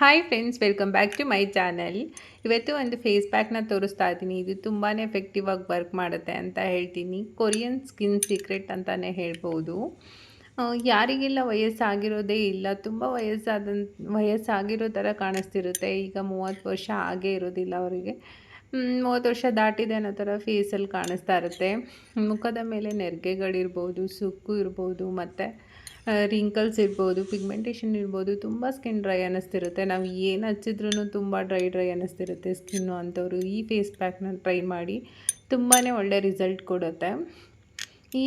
Hi friends welcome back to my channel ಇವತ್ತು ಒಂದು face ಪ್ಯಾಕ್ನ ತೋರಿಸ್ತಾ ಇದ್ದೀನಿ. ಇದು ತುಂಬಾ ಎಫೆಕ್ಟಿವ್ ಆಗಿ ವರ್ಕ್ ಮಾಡುತ್ತೆ ಅಂತ ಹೇಳ್ತೀನಿ. ಕೊರಿಯನ್ ಸ್ಕಿನ್ ಸೀಕ್ರೆಟ್ ಅಂತಲೇ ಹೇಳ್ಬೋದು. ಯಾರಿಗೆಲ್ಲ ವಯಸ್ಸಾಗಿರೋದೇ ಇಲ್ಲ, ತುಂಬ ವಯಸ್ಸಾದ ವಯಸ್ಸಾಗಿರೋ ಥರ ಕಾಣಿಸ್ತಿರುತ್ತೆ. ಈಗ ಮೂವತ್ತು ವರ್ಷ ಆಗೇ ಇರೋದಿಲ್ಲ ಅವರಿಗೆ. ಮೂವತ್ತು ವರ್ಷ ದಾಟಿದೆ ಅನ್ನೋ ಥರ ಫೇಸಲ್ಲಿ ಕಾಣಿಸ್ತಾ ಇರುತ್ತೆ. ಮುಖದ ಮೇಲೆ ನೆರಿಗೆಗಳಿರ್ಬೋದು, ಸುಕ್ಕು ಇರ್ಬೋದು, ಮತ್ತು ರಿಂಕಲ್ಸ್ ಇರ್ಬೋದು ಪಿಗ್ಮೆಂಟೇಷನ್ ಇರ್ಬೋದು, ತುಂಬ ಸ್ಕಿನ್ ಡ್ರೈ ಅನ್ನಿಸ್ತಿರುತ್ತೆ. ನಾವು ಏನು ಹಚ್ಚಿದ್ರೂ ತುಂಬ ಡ್ರೈ ಡ್ರೈ ಅನ್ನಿಸ್ತಿರುತ್ತೆ ಸ್ಕಿನ್ನು ಅಂಥವ್ರು. ಈ ಫೇಸ್ ಪ್ಯಾಕ್ನ ಟ್ರೈ ಮಾಡಿ ತುಂಬಾ ಒಳ್ಳೆ ರಿಸಲ್ಟ್ ಕೊಡುತ್ತೆ. ಈ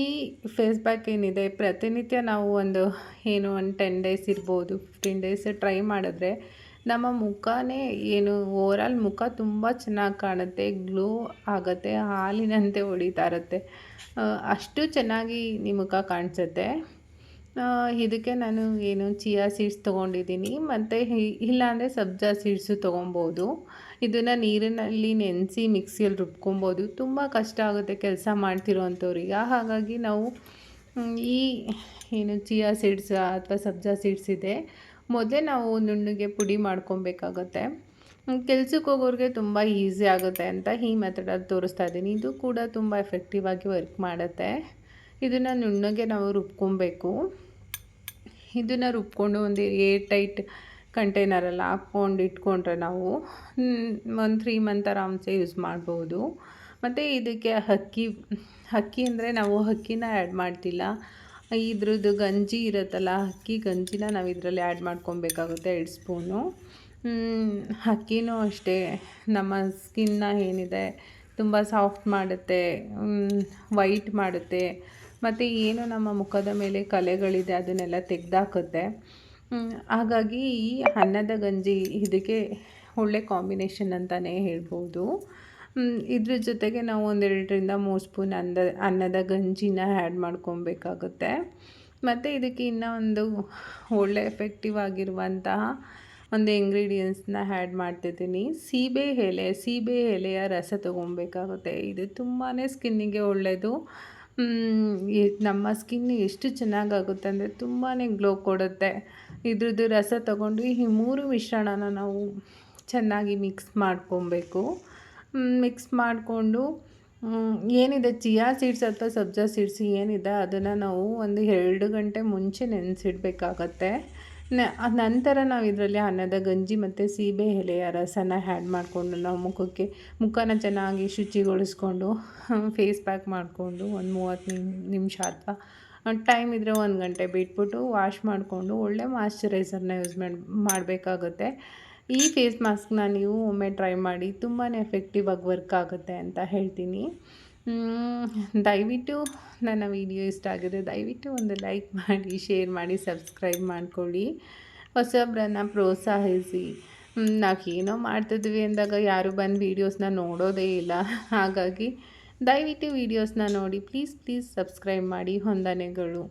ಫೇಸ್ ಪ್ಯಾಕ್ ಏನಿದೆ, ಪ್ರತಿನಿತ್ಯ ನಾವು ಒಂದು, ಏನು, ಒಂದು ಟೆನ್ ಡೇಸ್ ಇರ್ಬೋದು ಫಿಫ್ಟೀನ್ ಡೇಸ್ ಟ್ರೈ ಮಾಡಿದ್ರೆ ನಮ್ಮ ಮುಖನೇ ಏನು ಓವರಾಲ್ ಮುಖ ತುಂಬ ಚೆನ್ನಾಗಿ ಕಾಣುತ್ತೆ, ಗ್ಲೋ ಆಗುತ್ತೆ, ಹಾಲಿನಂತೆ ಹೊಡಿತಾ ಇರುತ್ತೆ. ಅಷ್ಟು ಚೆನ್ನಾಗಿ ನಿಮ್ಮ ಮುಖ ಕಾಣಿಸುತ್ತೆ. ಇದಕ್ಕೆ ನಾನು ಏನು, ಚಿಯಾ ಸೀಡ್ಸ್ ತೊಗೊಂಡಿದ್ದೀನಿ. ಮತ್ತು ಇಲ್ಲಾಂದರೆ ಸಬ್ಜಾ ಸೀಡ್ಸು ತೊಗೊಬೋದು. ಇದನ್ನು ನೀರಿನಲ್ಲಿ ನೆನೆಸಿ ಮಿಕ್ಸಿಯಲ್ಲಿ ರುಬ್ಕೊಬೋದು. ತುಂಬ ಕಷ್ಟ ಆಗುತ್ತೆ ಕೆಲಸ ಮಾಡ್ತಿರೋ ಅಂಥವ್ರಿಗೆ ಹಾಗಾಗಿ ನಾವು ಈ, ಏನು, ಚಿಯಾ ಸೀಡ್ಸ್ ಅಥವಾ ಸಬ್ಜಾ ಸೀಡ್ಸ್ ಇದೆ. ಮೊದಲೇ ನಾವು ನುಣ್ಣಗೆ ಪುಡಿ ಮಾಡ್ಕೊಬೇಕಾಗತ್ತೆ. ಕೆಲ್ಸಕ್ಕೆ ಹೋಗೋರಿಗೆ ತುಂಬ ಈಸಿ ಆಗುತ್ತೆ ಅಂತ ಈ ಮೆಥಡಲ್ಲಿ ತೋರಿಸ್ತಾ ಇದ್ದೀನಿ. ಇದು ಕೂಡ ತುಂಬ ಎಫೆಕ್ಟಿವ್ ಆಗಿ ವರ್ಕ್ ಮಾಡುತ್ತೆ. ಇದನ್ನು ನುಣ್ಣಗೆ ನಾವು ರುಬ್ಕೊಬೇಕು. ಇದನ್ನು ರುಬ್ಕೊಂಡು ಒಂದು ಏರ್ ಟೈಟ್ ಕಂಟೈನರಲ್ಲಿ ಹಾಕ್ಕೊಂಡು ಇಟ್ಕೊಂಡ್ರೆ ನಾವು ಒಂದು ತ್ರೀ ಮಂತ್ ಆರಾಮ್ಸೆ ಯೂಸ್ ಮಾಡ್ಬೋದು. ಮತ್ತು ಇದಕ್ಕೆ ಅಕ್ಕಿ ಅಕ್ಕಿ ಅಂದರೆ ನಾವು ಅಕ್ಕಿನ ಆ್ಯಡ್ ಮಾಡ್ತಿಲ್ಲ. ಇದ್ರದ್ದು ಗಂಜಿ ಇರುತ್ತಲ್ಲ, ಅಕ್ಕಿ ಗಂಜಿನ ನಾವು ಇದರಲ್ಲಿ ಆ್ಯಡ್ ಮಾಡ್ಕೊಬೇಕಾಗುತ್ತೆ ಎರಡು ಸ್ಪೂನು ಅಕ್ಕಿನೂ ಅಷ್ಟೇ. ನಮ್ಮ ಸ್ಕಿನ್ನ ಏನಿದೆ, ತುಂಬ ಸಾಫ್ಟ್ ಮಾಡುತ್ತೆ ವೈಟ್ ಮಾಡುತ್ತೆ. ಮತ್ತು ಏನು ನಮ್ಮ ಮುಖದ ಮೇಲೆ ಕಲೆಗಳಿದೆ ಅದನ್ನೆಲ್ಲ ತೆಗೆದಾಕುತ್ತೆ. ಹಾಗಾಗಿ ಈ ಅನ್ನದ ಗಂಜಿ ಇದಕ್ಕೆ ಒಳ್ಳೆ ಕಾಂಬಿನೇಷನ್ ಅಂತಲೇ ಹೇಳ್ಬೋದು. ಇದ್ರ ಜೊತೆಗೆ ನಾವು ಒಂದೆರಡರಿಂದ ಮೂರು ಸ್ಪೂನ್ ಅನ್ನದ ಅನ್ನದ ಗಂಜಿನ ಆ್ಯಡ್ ಮಾಡ್ಕೊಬೇಕಾಗುತ್ತೆ. ಮತ್ತು ಇದಕ್ಕೆ ಇನ್ನೂ ಒಂದು ಒಳ್ಳೆ ಎಫೆಕ್ಟಿವ್ ಆಗಿರುವಂತಹ ಒಂದು ಇಂಗ್ರೀಡಿಯೆಂಟ್ಸ್ನ ಆ್ಯಡ್ ಮಾಡ್ತಿದ್ದೀನಿ. ಸೀಬೆ ಎಲೆ, ಸೀಬೆ ಎಲೆಯ ರಸ ತೊಗೊಬೇಕಾಗುತ್ತೆ. ಇದು ತುಂಬಾ ಸ್ಕಿನ್ನಿಗೆ ಒಳ್ಳೆಯದು ನಮ್ಮ ಸ್ಕಿನ್ ಎಷ್ಟು ಚೆನ್ನಾಗಾಗುತ್ತೆ ಅಂದರೆ ತುಂಬಾ ಗ್ಲೋ ಕೊಡುತ್ತೆ. ಇದ್ರದ್ದು ರಸ ತಗೊಂಡು ಈ ಮೂರು ಮಿಶ್ರಣನ ನಾವು ಚೆನ್ನಾಗಿ ಮಿಕ್ಸ್ ಮಾಡ್ಕೊಬೇಕು. ಮಿಕ್ಸ್ ಮಾಡಿಕೊಂಡು ಏನಿದೆ? ಚಿಯಾ ಸೀಡ್ಸ್ ಅಥವಾ ಸಬ್ಜಾ ಸೀಡ್ಸ್ ಏನಿದೆ, ಅದನ್ನು ನಾವು ಒಂದು ಎರಡು ಗಂಟೆ ಮುಂಚೆ ನೆನೆಸಿಡ್ಬೇಕಾಗತ್ತೆ. ನಂತರ ನಾವು ಇದರಲ್ಲಿ ಅನ್ನದ, ಗಂಜಿ ಮತ್ತು ಸೀಬೆ ಎಲೆಯ ರಸನ ಹ್ಯಾಡ್ ಮಾಡಿಕೊಂಡು, ನಾವು ಮುಖಕ್ಕೆ, ಮುಖನ ಚೆನ್ನಾಗಿ ಶುಚಿಗೊಳಿಸ್ಕೊಂಡು ಫೇಸ್ ಪ್ಯಾಕ್ ಮಾಡಿಕೊಂಡು, ಒಂದು ಮೂವತ್ತು ನಿಮಿಷ ಅಥವಾ ಟೈಮ್ ಇದ್ದರೆ ಒಂದು ಗಂಟೆ ಬಿಟ್ಬಿಟ್ಟು ವಾಶ್ ಮಾಡಿಕೊಂಡು, ಒಳ್ಳೆ ಮಾಯಶ್ಚರೈಸರ್ನ ಯೂಸ್ ಮಾಡಿ, ಮಾಡಬೇಕಾಗುತ್ತೆ. ಈ ಫೇಸ್ ಮಾಸ್ಕ್ನ ನೀವು ಒಮ್ಮೆ ಟ್ರೈ ಮಾಡಿ ತುಂಬಾ ಎಫೆಕ್ಟಿವ್ ಆಗಿ ವರ್ಕ್ ಆಗುತ್ತೆ ಅಂತ ಹೇಳ್ತೀನಿ. ದಯವಿಟ್ಟು ನನ್ನ ವಿಡಿಯೋ ಇಷ್ಟ ಆಗಿದೆ. ದಯವಿಟ್ಟು ಒಂದು ಲೈಕ್ ಮಾಡಿ ಶೇರ್ ಮಾಡಿ ಸಬ್ಸ್ಕ್ರೈಬ್ ಮಾಡಿಕೊಳ್ಳಿ. ಹೊಸಬ್ರನ್ನ ಪ್ರೋತ್ಸಾಹಿಸಿ. ನಾವು ಏನೋ ಮಾಡ್ತಿದ್ವಿ ಅಂದಾಗ ಯಾರು ಬಂದು ವೀಡಿಯೋಸ್ನ ನೋಡೋದೇ ಇಲ್ಲ. ಹಾಗಾಗಿ ದಯವಿಟ್ಟು ವೀಡಿಯೋಸ್ನ ನೋಡಿ ಪ್ಲೀಸ್ ಪ್ಲೀಸ್ ಸಬ್ಸ್ಕ್ರೈಬ್ ಮಾಡಿ ವಂದನೆಗಳು